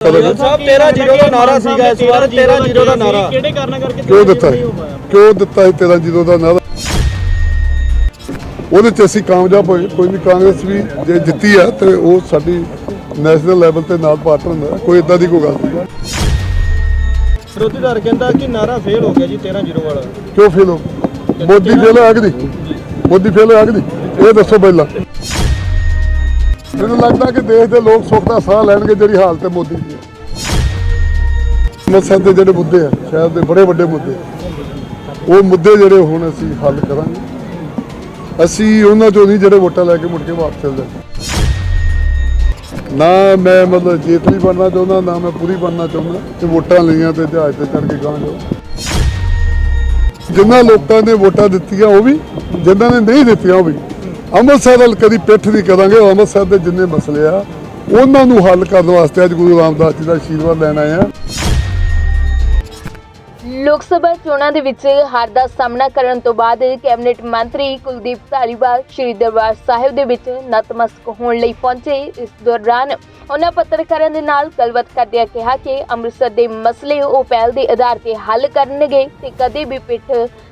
ਬਾਦਲ ਸਾਹਿਬ 13 zero ਦਾ ਨਾਰਾ ਸੀਗਾ ਇਸ ਵਾਰ 13 ਜ਼ੀਰੋ ਦਾ ਨਾਰਾ। ਕਿਹੜੇ ਕਾਰਨਾਂ ਕਰਕੇ ਕਿਉਂ ਦਿੱਤਾ ਹੈ? ਕਿਉਂ ਦਿੱਤਾ ਸੀ 13 ਜ਼ੀਰੋ ਦਾ ਨਾਰਾ? ਉਹਦੇ ਚ ਅਸੀਂ ਕਾਮਯਾਬ ਹੋਏ। ਕੋਈ ਵੀ ਕਾਂਗਰਸ ਵੀ ਜੇ ਜਿੱਤੀ ਆ ਤੇ ਉਹ ਸਾਡੀ ਨੈਸ਼ਨਲ ਲੈਵਲ ਤੇ ਨਾਲ ਪਾਰਟਨਰ ਹੁੰਦਾ। ਕੋਈ ਇਦਾਂ ਦੀ ਕੋਈ ਗੱਲ ਨਹੀਂ। ਵਿਰੋਧੀ ਧਿਰ ਕਹਿੰਦਾ ਕਿ ਨਾਰਾ ਫੇਲ ਹੋ ਗਿਆ ਜੀ 13 ਜ਼ੀਰੋ ਵਾਲਾ। ਕਿਉਂ ਫੇਲ ਹੋ ਮੋਦੀ ਫੇਲ ਹੋਇਆ ਕਿ ਨਹੀਂ? ਮੋਦੀ ਫੇਲ ਹੋਇਆ ਕਿ ਨਹੀਂ? ਇਹ ਦੱਸੋ ਪਹਿਲਾਂ। ਮੈਨੂੰ ਲੱਗਦਾ ਕਿ ਦੇਸ਼ ਦੇ ਲੋਕ ਸੁੱਖ ਦਾ ਸਾਹ ਲੈਣਗੇ ਜਿਹੜੀ ਹਾਲਤ ਹੈ ਮੋਦੀ ਦੀ। ਮਸਲ ਦੇ ਜਿਹੜੇ ਮੁੱਦੇ ਆ ਸ਼ਹਿਰ ਦੇ ਬੜੇ ਵੱਡੇ ਮੁੱਦੇ ਉਹ ਮੁੱਦੇ ਜਿਹੜੇ ਹੁਣ ਅਸੀਂ ਹੱਲ ਕਰਾਂਗੇ। ਅਸੀਂ ਉਹਨਾਂ ਚੋਂ ਨਹੀਂ ਜਿਹੜੇ ਵੋਟਾਂ ਲੈ ਕੇ ਮੁੜ ਕੇ ਵਾਪਸ ਚੱਲ ਨਾ ਮੈਂ ਮਤਲਬ ਜੇਤਲੀ ਬਣਨਾ ਚਾਹੁੰਦਾ, ਨਾ ਮੈਂ ਪੂਰੀ ਬਣਨਾ ਚਾਹੁੰਦਾ ਤੇ ਵੋਟਾਂ ਲਈਆਂ ਤੇ ਜਹਾਜ਼ ਤੇ ਚੜ ਕੇ ਗਾਂ ਜਾਓ। ਜਿਨ੍ਹਾਂ ਲੋਕਾਂ ਨੇ ਵੋਟਾਂ ਦਿੱਤੀਆਂ ਉਹ ਵੀ ਜਿਨ੍ਹਾਂ ਨੇ ਨਹੀਂ ਦਿੱਤੀਆਂ ਉਹ ਵੀ। ਅੰਮ੍ਰਿਤਸਰ ਵੱਲ ਕਦੀ ਪਿੱਠ ਨਹੀਂ ਕਰਾਂਗੇ ਅੰਮ੍ਰਿਤਸਰ ਦੇ ਜਿੰਨੇ ਮਸਲੇ ਆ, ਉਹਨਾਂ ਨੂੰ ਹੱਲ ਕਰਨ ਵਾਸਤੇ ਅੱਜ ਗੁਰੂ ਰਾਮਦਾਸ ਜੀ ਦਾ ਆਸ਼ੀਰਵਾਦ ਲੈਣ ਆਏ ਆ। ਲੋਕ ਸਭਾ ਚੋਣਾਂ ਦੇ ਵਿੱਚ ਹਾਰ ਦਾ ਸਾਹਮਣਾ ਕਰਨ ਤੋਂ ਬਾਅਦ ਕੈਬਨਿਟ ਮੰਤਰੀ ਕੁਲਦੀਪ ਧਾਲੀਵਾਲ ਸ਼੍ਰੀ ਦਰਬਾਰ ਸਾਹਿਬ ਦੇ ਵਿੱਚ ਨਤਮਸਤਕ ਹੋਣ ਲਈ ਪਹੁੰਚੇ। ਇਸ ਦੌਰਾਨ ਉਹਨਾਂ ਪੱਤਰਕਾਰਾਂ ਦੇ ਨਾਲ ਗੱਲਬਾਤ ਕਰਦਿਆਂ ਕਿਹਾ ਕਿ ਅੰਮ੍ਰਿਤਸਰ ਦੇ ਮਸਲੇ ਉਹ ਪਹਿਲ ਦੇ ਆਧਾਰ ਤੇ ਹੱਲ ਕਰਨਗੇ ਤੇ ਕਦੇ ਵੀ ਪਿੱਠ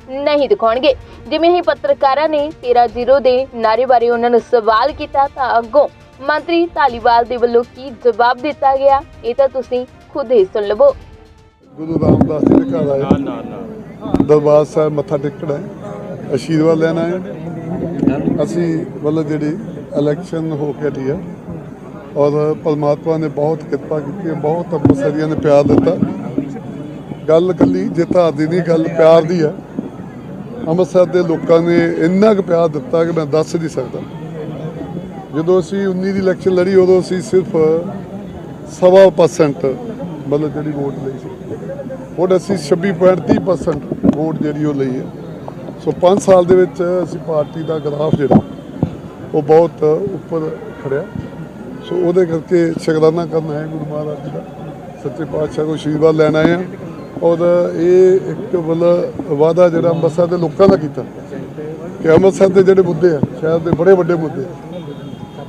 ਨਹੀਂ ਦਿਖਾਉਣਗੇ। ਜਿਵੇਂ ਹੀ ਪੱਤਰਕਾਰਾਂ ਨੇ 13-0 ਦੇ ਨਾਰੇ ਬਾਰੇ ਉਹਨਾਂ ਨੂੰ ਸਵਾਲ ਕੀਤਾ ਤਾਂ ਅੱਗੋਂ ਮੰਤਰੀ ਧਾਲੀਵਾਲ ਦੇ ਵੱਲੋਂ ਕੀ ਜਵਾਬ ਦਿੱਤਾ ਗਿਆ, ਇਹ ਤਾਂ ਤੁਸੀਂ ਖੁਦ ਹੀ ਸੁਣ ਲਵੋ। ਗੁਰੂ ਰਾਮਦਾਸ ਜੀ ਦੇ ਘਰ ਆਏ। ਦਰਬਾਰ ਸਾਹਿਬ ਮੱਥਾ ਟੇਕਣਾ ਹੈ ਆਸ਼ੀਰਵਾਦ ਲੈਣਾ ਹੈ ਅਸੀਂ ਵੱਲੋਂ ਜਿਹੜੀ ਇਲੈਕਸ਼ਨ ਹੋ ਕੇ ਹਟੀ ਹੈ ਔਰ ਪਰਮਾਤਮਾ ਨੇ ਬਹੁਤ ਕਿਰਪਾ ਕੀਤੀ ਬਹੁਤ ਅੰਮ੍ਰਿਤਸਰੀਆਂ ਨੇ ਪਿਆਰ ਦਿੱਤਾ। ਗੱਲ ਕੱਲੀ ਜਿੱਤ ਦੀ ਨਹੀਂ ਗੱਲ ਪਿਆਰ ਦੀ ਹੈ ਅੰਮ੍ਰਿਤਸਰ ਦੇ ਲੋਕਾਂ ਨੇ ਇੰਨਾ ਕੁ ਪਿਆਰ ਦਿੱਤਾ ਕਿ ਮੈਂ ਦੱਸ ਨਹੀਂ ਸਕਦਾ। ਜਦੋਂ ਅਸੀਂ 19 ਦੀ ਇਲੈਕਸ਼ਨ ਲੜੀ ਉਦੋਂ ਅਸੀਂ ਸਿਰਫ ਸਵਾ ਪਰਸੈਂਟ ਮਤਲਬ ਜਿਹੜੀ ਵੋਟ ਲਈ ਸੀ। ਹੁਣ ਅਸੀਂ 26.30% ਵੋਟ ਜਿਹੜੀ ਉਹ ਲਈ ਹੈ। ਸੋ 5 ਸਾਲ ਦੇ ਵਿੱਚ ਅਸੀਂ ਪਾਰਟੀ ਦਾ ਗ੍ਰਾਫ ਜਿਹੜਾ, ਉਹ ਬਹੁਤ ਉੱਪਰ ਖੜਿਆ। ਸੋ ਉਹਦੇ ਕਰਕੇ ਸ਼ੁਕਰਾਨਾ ਕਰਨਾ ਹੈ ਗੁਰੂ ਮਹਾਰਾਜ ਜੀ ਦਾ। ਸੱਚੇ ਪਾਤਸ਼ਾਹ ਕੋ ਆਸ਼ੀਰਵਾਦ ਲੈਣ ਆਏ ਆ ਔਰ ਇਹ ਇੱਕ ਮਤਲਬ ਵਾਅਦਾ ਜਿਹੜਾ ਅੰਮ੍ਰਿਤਸਰ ਦੇ ਲੋਕਾਂ ਦਾ ਕੀਤਾ। ਕਿ ਅੰਮ੍ਰਿਤਸਰ ਦੇ ਜਿਹੜੇ ਮੁੱਦੇ ਆ, ਸ਼ਹਿਰ ਦੇ ਬੜੇ ਵੱਡੇ ਮੁੱਦੇ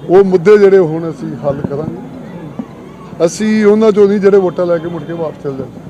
ਉਹ ਮੁੱਦੇ ਜਿਹੜੇ ਹੁਣ ਅਸੀਂ ਹੱਲ ਕਰਾਂਗੇ। ਅਸੀਂ ਉਹਨਾਂ ਚੋਂ ਨਹੀਂ ਜਿਹੜੇ ਵੋਟਾਂ ਲੈ ਕੇ ਮੁੜ ਕੇ ਵਾਪਸ ਚੱਲ ਜਾਂਦੇ।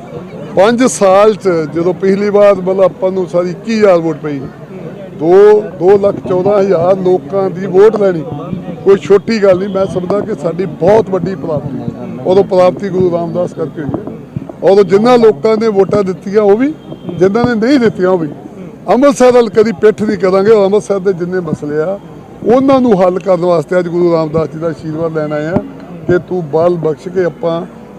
5 ਸਾਲ ਚ ਜਦੋਂ ਪਿਛਲੀ ਵਾਰ ਮਤਲਬ ਆਪਾਂ ਨੂੰ ਸਾਰੀ 21000 ਵੋਟ ਪਈ 2 2 ਲੱਖ 14 ਹਜ਼ਾਰ ਲੋਕਾਂ ਦੀ ਵੋਟ ਲੈਣੀ, ਕੋਈ ਛੋਟੀ ਗੱਲ ਨਹੀਂ, ਮੈਂ ਸਮਝਦਾ ਕਿ ਸਾਡੀ ਬਹੁਤ ਵੱਡੀ ਪ੍ਰਾਪਤੀ ਉਦੋਂ ਪ੍ਰਾਪਤੀ ਗੁਰੂ ਰਾਮਦਾਸ ਕਰਕੇ ਹੋਈ ਹੈ। ਉਦੋਂ ਜਿਨ੍ਹਾਂ ਲੋਕਾਂ ਨੇ ਵੋਟਾਂ ਦਿੱਤੀਆਂ, ਉਹ ਵੀ ਜਿਨ੍ਹਾਂ ਨੇ ਨਹੀਂ ਦਿੱਤੀਆਂ, ਉਹ ਵੀ। ਅੰਮ੍ਰਿਤਸਰ ਵੱਲ ਕਦੀ ਪਿੱਠ ਨਹੀਂ ਕਰਾਂਗੇ, ਉਹ ਅੰਮ੍ਰਿਤਸਰ ਦੇ ਜਿੰਨੇ ਮਸਲੇ ਆ, ਉਹਨਾਂ ਨੂੰ ਹੱਲ ਕਰਨ ਵਾਸਤੇ ਅੱਜ ਗੁਰੂ ਰਾਮਦਾਸ ਜੀ ਦਾ ਆਸ਼ੀਰਵਾਦ ਲੈਣ ਆਏ ਆ ਕਿ ਤੂੰ ਬਲ ਬਖਸ਼ ਕੇ ਆਪਾਂ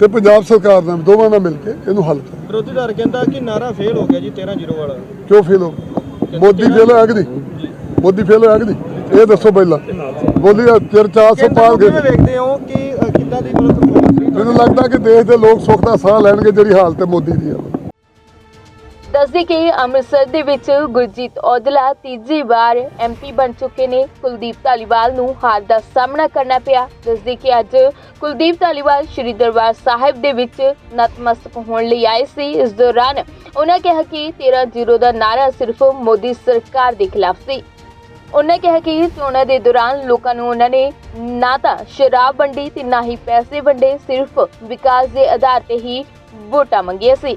ਤੇ ਪੰਜਾਬ ਸਰਕਾਰ ਦਾ ਵੀ, ਦੋਵਾਂ ਨਾਲ ਮਿਲ ਕੇ ਇਹਨੂੰ ਹੱਲ ਕਰ ਵਿਰੋਧੀ ਧਿਰ ਕਹਿੰਦਾ ਕਿ ਨਾਰਾ ਫੇਲ ਹੋ ਗਿਆ ਜੀ 13-0 ਵਾਲਾ। ਕਿਉਂ ਫੇਲ ਹੋ ਮੋਦੀ ਫੇਲ ਹੋਇਆ ਕਿ ਨਹੀਂ? ਮੋਦੀ ਫੇਲ ਹੋਇਆ ਕਿ ਨਹੀਂ? ਇਹ ਦੱਸੋ ਪਹਿਲਾਂ। ਬੋਲੀ ਚਿਰ 400 ਪਾਰ ਗਏ। ਕਿਵੇਂ ਵੇਖਦੇ ਹੋ ਕਿ ਅ, ਕਿੱਦਾਂ ਦੀ ਮਤਲਬ performance ਰਹੀ ਮੈਨੂੰ ਲੱਗਦਾ ਕਿ ਦੇਸ਼ ਦੇ ਲੋਕ ਸੁੱਖ ਦਾ ਸਾਹ ਲੈਣਗੇ ਜਿਹੜੀ ਹਾਲਤ ਹੈ ਮੋਦੀ ਦੀ ਆ ਦੱਸਦੇ ਕਿ ਅੰਮ੍ਰਿਤਸਰ ਦੇ ਵਿੱਚ ਗੁਰਜੀਤ ਔਜਲਾ ਤੀਜੀ ਵਾਰ ਐਮਪੀ ਬਣ ਚੁੱਕੇ ਨੇ। ਕੁਲਦੀਪ ਧਾਲੀਵਾਲ ਨੂੰ ਹਾਰ ਦਾ ਸਾਹਮਣਾ ਕਰਨਾ ਪਿਆ। ਦੱਸਦੇ ਕਿ ਅੱਜ ਕੁਲਦੀਪ ਧਾਲੀਵਾਲ ਸ਼੍ਰੀ ਦਰਬਾਰ ਸਾਹਿਬ ਦੇ ਵਿੱਚ ਨਤਮਸਤਕ ਹੋਣ ਲਈ ਆਏ ਸੀ। ਇਸ ਦੌਰਾਨ ਉਹਨਾਂ ਕਿਹਾ ਕਿ 13-0 ਦਾ ਨਾਰਾ ਸਿਰਫ ਮੋਦੀ ਸਰਕਾਰ ਦੇ ਖਿਲਾਫ ਸੀ। ਉਹਨਾਂ ਕਿਹਾ ਕਿ ਚੋਣਾਂ ਦੇ ਦੌਰਾਨ ਲੋਕਾਂ ਨੂੰ ਉਹਨਾਂ ਨੇ ਨਾ ਤਾਂ ਸ਼ਰਾਬ ਵੰਡੀ ਤੇ ਨਾ ਹੀ ਪੈਸੇ ਵੰਡੇ, ਸਿਰਫ ਵਿਕਾਸ ਦੇ ਆਧਾਰ ਤੇ ਹੀ ਵੋਟਾਂ ਮੰਗੀਆਂ ਸੀ।